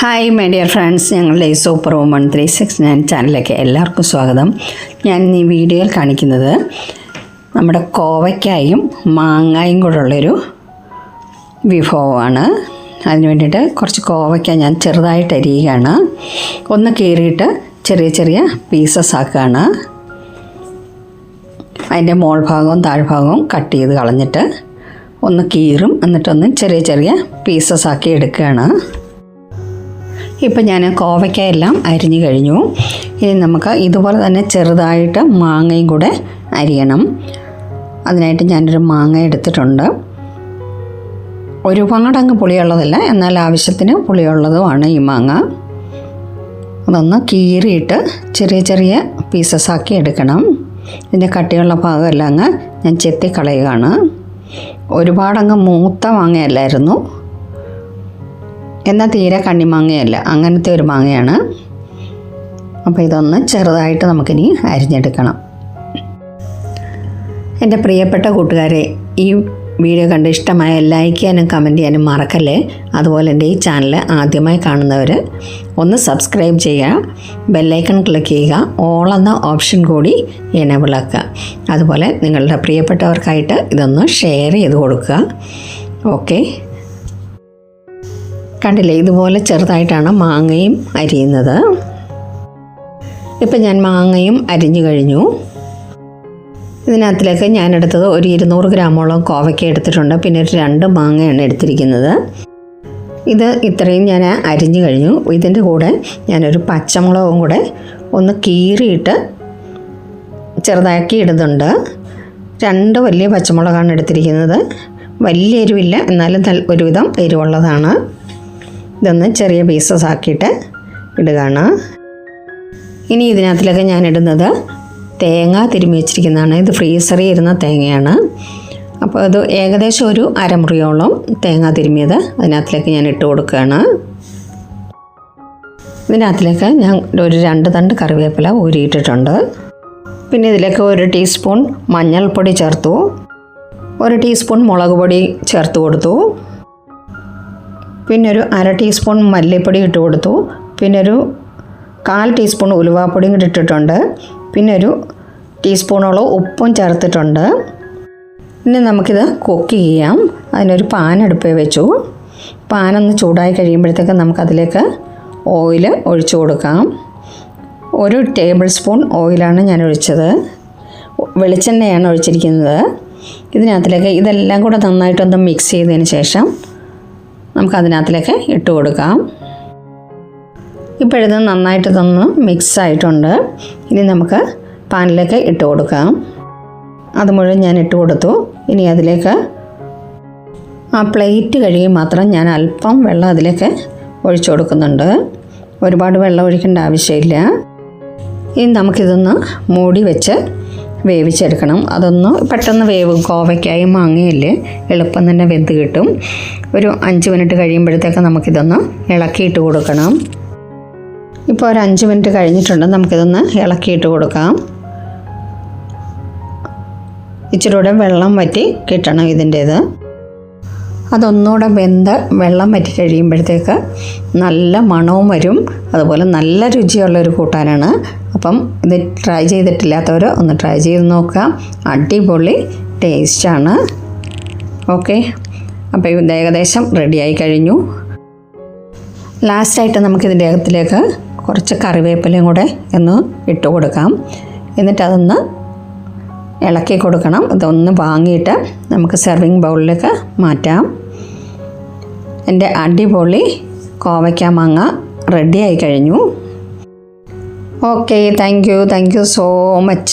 Hi my dear friends ഞങ്ങളുടെ super woman three six nine ചാനലിലേക്ക് എല്ലാവർക്കും സ്വാഗതം. ഞാൻ ഈ വീഡിയോയിൽ കാണിക്കുന്നത് നമ്മുടെ കോവയ്ക്കായും മാങ്ങായും കൂടെയുള്ളൊരു വിഭവമാണ്. അതിന് വേണ്ടിയിട്ട് കുറച്ച് കോവയ്ക്ക ഞാൻ ചെറുതായിട്ട് അരിയുകയാണ്. ഒന്ന് കീറിയിട്ട് ചെറിയ ചെറിയ പീസസ് ആക്കുകയാണ്. അതിന്റെ മോൾ ഭാഗവും താഴ്ഭാഗവും കട്ട് ചെയ്ത് കളഞ്ഞിട്ട് ഒന്ന് കീറും. എന്നിട്ടൊന്ന് ചെറിയ ചെറിയ പീസസ് ആക്കി എടുക്കുകയാണ്. ഇപ്പം ഞാൻ കോവയ്ക്ക എല്ലാം അരിഞ്ഞു കഴിഞ്ഞു. ഇനി നമുക്ക് ഇതുപോലെ തന്നെ ചെറുതായിട്ട് മാങ്ങയും കൂടെ അരിയണം. അതിനായിട്ട് ഞാനൊരു മാങ്ങ എടുത്തിട്ടുണ്ട്. ഒരുപാടങ്ങ് പുളിയുള്ളതല്ല എന്നാൽ ആവശ്യത്തിന് പുളിയുള്ളതുമാണ് ഈ മാങ്ങ. അതൊന്ന് കീറിയിട്ട് ചെറിയ ചെറിയ പീസസ് ആക്കി എടുക്കണം. ഇതിന്റെ കട്ടിയുള്ള ഭാഗമെല്ലാം അങ്ങ് ഞാൻ ചെത്തി കളയുകയാണ് ഒരുപാടങ്ങ് മൂത്ത മാങ്ങയല്ലായിരുന്നു. എന്നാൽ തീരെ കണ്ണിമാങ്ങയല്ല. അങ്ങനത്തെ ഒരു മാങ്ങയാണ്. അപ്പോൾ ഇതൊന്ന് ചെറുതായിട്ട് നമുക്കിനി അരിഞ്ഞെടുക്കണം. എന്റെ പ്രിയപ്പെട്ട കൂട്ടുകാരെ ഈ വീഡിയോ കണ്ട് ഇഷ്ടമായ ലൈക്ക് ചെയ്യാനും കമന്റ് ചെയ്യാനും മറക്കല്ലേ? അതുപോലെ എന്റെ ഈ ചാനൽ ആദ്യമായി കാണുന്നവർ ഒന്ന് സബ്സ്ക്രൈബ് ചെയ്യുക ബെല്ലൈക്കൺ ക്ലിക്ക് ചെയ്യുക ഓൾ എന്ന ഓപ്ഷൻ കൂടി എനേബിൾ ആക്കുക. അതുപോലെ നിങ്ങളുടെ പ്രിയപ്പെട്ടവർക്കായിട്ട് ഇതൊന്ന് ഷെയർ ചെയ്ത് കൊടുക്കുക. ഓക്കെ കണ്ടില്ലേ ഇതുപോലെ ചെറുതായിട്ടാണ് മാങ്ങയും അരിയുന്നത്. ഇപ്പം ഞാൻ മാങ്ങയും അരിഞ്ഞു കഴിഞ്ഞു. ഇതിനകത്തിലേക്ക് ഞാൻ എടുത്തത് ഒരു ഇരുന്നൂറ് ഗ്രാമോളം കോവയ്ക്ക എടുത്തിട്ടുണ്ട്. പിന്നെ ഒരു രണ്ട് മാങ്ങയാണ് എടുത്തിരിക്കുന്നത്. ഇത് ഇത്രയും ഞാൻ അരിഞ്ഞു കഴിഞ്ഞു. ഇതിന്റെ കൂടെ ഞാനൊരു പച്ചമുളകും കൂടെ ഒന്ന് കീറിയിട്ട് ചെറുതാക്കി ഇടുന്നുണ്ട്. രണ്ട് വലിയ പച്ചമുളകാണ് എടുത്തിരിക്കുന്നത്. വലിയ എരിവില്ല എന്നാലും ഒരുവിധം എരിവുള്ളതാണ്. ഇതൊന്ന് ചെറിയ പീസസ് ആക്കിയിട്ട് ഇടുകയാണ്. ഇനി ഇതിനകത്തിലൊക്കെ ഞാൻ ഇടുന്നത് തേങ്ങ തിരുമ്മി വെച്ചിരിക്കുന്നതാണ്. ഇത് ഫ്രീസറി ഇരുന്ന തേങ്ങയാണ്. അപ്പോൾ അത് ഏകദേശം ഒരു അരമുറിയോളം തേങ്ങ തിരുമ്മിയത് അതിനകത്തിലേക്ക് ഞാൻ ഇട്ട് കൊടുക്കുകയാണ്. ഇതിനകത്തിലേക്ക് ഞാൻ ഒരു രണ്ട് തണ്ട് കറിവേപ്പില ഊരിയിട്ടിട്ടുണ്ട്. പിന്നെ ഇതിലേക്ക് ഒരു ടീസ്പൂൺ മഞ്ഞൾപ്പൊടി ചേർത്തു. ഒരു ടീസ്പൂൺ മുളക് പൊടി ചേർത്ത് കൊടുത്തു. പിന്നെ ഒരു അര ടീസ്പൂൺ മല്ലിപ്പൊടി ഇട്ട് കൊടുത്തു. പിന്നെ ഒരു കാൽ ടീസ്പൂൺ ഉലുവാപ്പൊടിയും കൂടി ഇട്ടിട്ടുണ്ട്. പിന്നെ ഒരു ടീസ്പൂണോളം ഉപ്പും ചേർത്തിട്ടുണ്ട്. ഇനി നമുക്കിത് കുക്ക് ചെയ്യാം. അതിനൊരു പാൻ അടുപ്പേ വെച്ചു. പാനൊന്ന് ചൂടായി കഴിയുമ്പോഴത്തേക്ക് നമുക്കതിലേക്ക് ഓയിൽ ഒഴിച്ചു കൊടുക്കാം. ഒരു ടേബിൾ സ്പൂൺ ഓയിലാണ് ഞാൻ ഒഴിച്ചത്. വെളിച്ചെണ്ണയാണ് ഒഴിച്ചിരിക്കുന്നത്. ഇതിനകത്തിലേക്ക് ഇതെല്ലാം കൂടെ നന്നായിട്ടൊന്ന് മിക്സ് ചെയ്തതിന് ശേഷം നമുക്ക് അതിനകത്തിലേക്ക് ഇട്ട് കൊടുക്കാം. ഇപ്പോഴിത് നന്നായിട്ട് ഇതൊന്ന് മിക്സ് ആയിട്ടുണ്ട് ഇനി നമുക്ക് പാനിലേക്ക് ഇട്ട് കൊടുക്കാം. അത് മുഴുവൻ ഞാൻ ഇട്ട് കൊടുത്തു. ഇനി അതിലേക്ക് ആ പ്ലേറ്റ് കഴുകി മാത്രം ഞാൻ അല്പം വെള്ളം അതിലേക്ക് ഒഴിച്ചു കൊടുക്കുന്നുണ്ട്. ഒരുപാട് വെള്ളം ഒഴിക്കേണ്ട ആവശ്യമില്ല. ഇനി നമുക്കിതൊന്ന് മൂടി വെച്ച് വേവിച്ചെടുക്കണം. അതൊന്ന് പെട്ടെന്ന് വേവ്. കോവയ്ക്കായും മാങ്ങയല്ലേ എളുപ്പം തന്നെ വെന്ത് കിട്ടും. ഒരു അഞ്ച് മിനിറ്റ് കഴിയുമ്പോഴത്തേക്ക് നമുക്കിതൊന്ന് ഇളക്കിയിട്ട് കൊടുക്കണം. ഇപ്പോൾ ഒരു അഞ്ച് മിനിറ്റ് കഴിഞ്ഞിട്ടുണ്ട്. നമുക്കിതൊന്ന് ഇളക്കിയിട്ട് കൊടുക്കാം. ഇച്ചിരി കൂടെ വെള്ളം വറ്റി കിട്ടണം ഇതിന്റേത്. അതൊന്നുകൂടെ വെന്ത് വെള്ളം വറ്റി കഴിയുമ്പോഴത്തേക്ക് നല്ല മണവും വരും. അതുപോലെ നല്ല രുചിയുള്ളൊരു കൂട്ടാനാണ് അപ്പം ഇത് ട്രൈ ചെയ്തിട്ടില്ലാത്തവർ ഒന്ന് ട്രൈ ചെയ്ത് നോക്കുക. അടിപൊളി ടേസ്റ്റാണ് ഓക്കെ അപ്പോൾ ഇത് ഏകദേശം റെഡിയായി കഴിഞ്ഞു. ലാസ്റ്റായിട്ട് നമുക്കിതിന്റെ അകത്തിലേക്ക് കുറച്ച് കറിവേപ്പിലയും കൂടെ ഒന്ന് ഇട്ട് കൊടുക്കാം. എന്നിട്ടതൊന്ന് ഇളക്കി കൊടുക്കണം. ഇതൊന്ന് വാങ്ങിയിട്ട് നമുക്ക് സെർവിങ് ബൗളിലേക്ക് മാറ്റാം. എന്റെ അടിപൊളി കോവയ്ക്ക മാങ്ങ റെഡിയായി കഴിഞ്ഞു. Okay thank you thank you so much